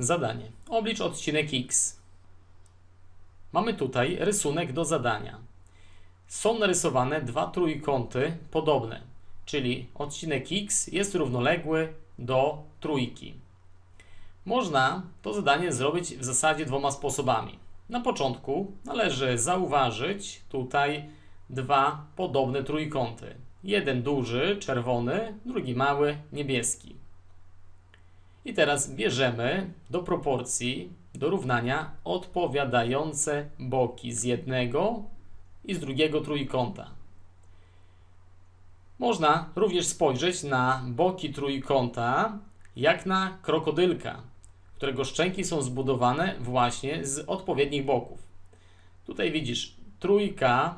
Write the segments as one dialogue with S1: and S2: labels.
S1: Zadanie. Oblicz odcinek X. Mamy tutaj rysunek do zadania. Są narysowane dwa trójkąty podobne, czyli odcinek X jest równoległy do trójki. Można to zadanie zrobić w zasadzie dwoma sposobami. Na początku należy zauważyć tutaj dwa podobne trójkąty. Jeden duży, czerwony, drugi mały, niebieski. I teraz bierzemy do proporcji, do równania odpowiadające boki z jednego i z drugiego trójkąta. Można również spojrzeć na boki trójkąta jak na krokodylka, którego szczęki są zbudowane właśnie z odpowiednich boków. Tutaj widzisz, trójka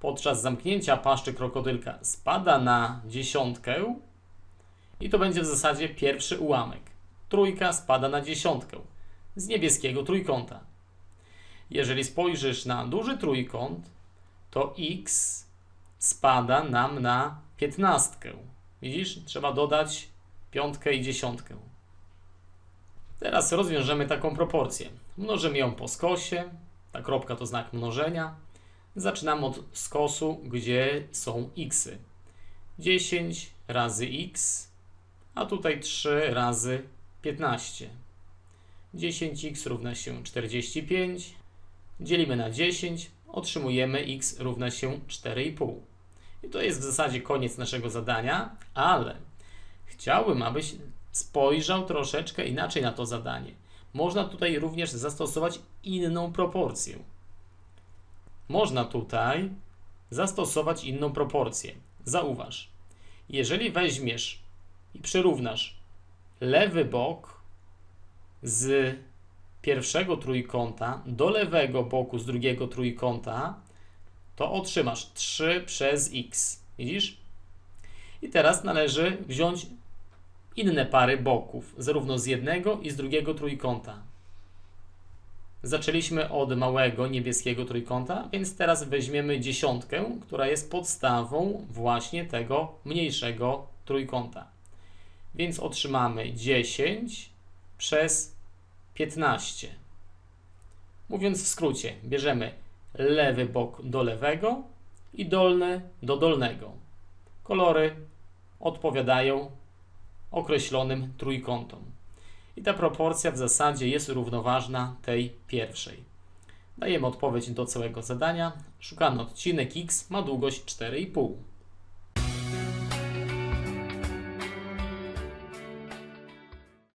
S1: podczas zamknięcia paszczy krokodylka spada na dziesiątkę i to będzie w zasadzie pierwszy ułamek. Trójka spada na dziesiątkę z niebieskiego trójkąta. Jeżeli spojrzysz na duży trójkąt, to x spada nam na piętnastkę. Widzisz? Trzeba dodać piątkę i dziesiątkę. Teraz rozwiążemy taką proporcję. Mnożymy ją po skosie. Ta kropka to znak mnożenia. Zaczynamy od skosu, gdzie są xy. 10 razy x, a tutaj 3 razy 15. 10x równa się 45. Dzielimy na 10, otrzymujemy x równa się 4,5. I to jest w zasadzie koniec naszego zadania, ale chciałbym, abyś spojrzał troszeczkę inaczej na to zadanie. Można tutaj również zastosować inną proporcję. Można tutaj zastosować inną proporcję. Zauważ, jeżeli weźmiesz i przyrównasz lewy bok z pierwszego trójkąta do lewego boku z drugiego trójkąta, to otrzymasz 3 przez x. Widzisz? I teraz należy wziąć inne pary boków, zarówno z jednego i z drugiego trójkąta. Zaczęliśmy od małego niebieskiego trójkąta, więc teraz weźmiemy dziesiątkę, która jest podstawą właśnie tego mniejszego trójkąta. Więc otrzymamy 10 przez 15. Mówiąc w skrócie, bierzemy lewy bok do lewego i dolny do dolnego. Kolory odpowiadają określonym trójkątom. I ta proporcja w zasadzie jest równoważna tej pierwszej. Dajemy odpowiedź do całego zadania. Szukany odcinek x ma długość 4,5.